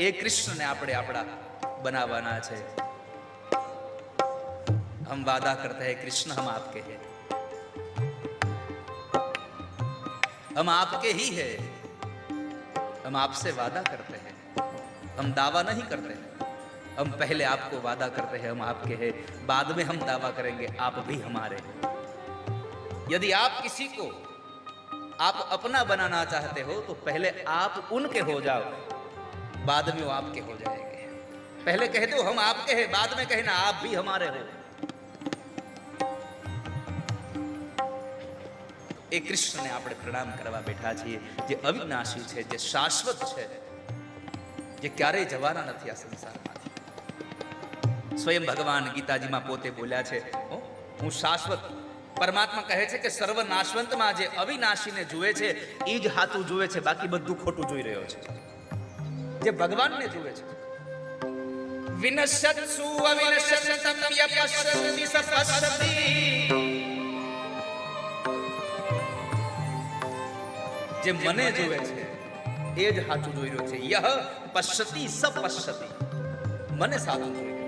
એ કૃષ્ણને આપણે આપણા બનાવવાના છે हम वादा करते हैं कृष्ण हम आपके हैं हम आपके ही हैं हम आपसे वादा करते हैं हम दावा नहीं करते हम पहले आपको वादा करते हैं हम आपके हैं बाद में हम दावा करेंगे आप भी हमारे हैं यदि आप किसी को आप अपना बनाना चाहते हो तो पहले आप उनके हो जाओ बाद में वो आपके हो जाएंगे पहले कह दो हम आपके हैं बाद में कहना आप भी हमारे हो એ કૃષ્ણને આપણે પ્રણામ કરવા બેઠા છીએ જે અવિનાશી છે જે શાશ્વત છે જે ક્યારેય જવાના નથી આ સંસારમાંથી સ્વયં ભગવાન ગીતાજીમાં પોતે બોલ્યા છે હો, હું શાશ્વત પરમાત્મા કહે છે કે સર્વ નાશવંતમાં જે અવિનાશીને જુએ છે એ જ હાથું જુએ છે બાકી બધું ખોટું જોઈ રહ્યો છે જે ભગવાનને જુએ છે વિનશ્યત્સુ અવિનશ્યતમ યપશ્યતિ સ પશ્યતિ જે મને જુએ છે એ જ સાચું જોઈ રહ્યો છે યહ પશ્યતિ સ પશ્યતિ મને સાચું જોઈ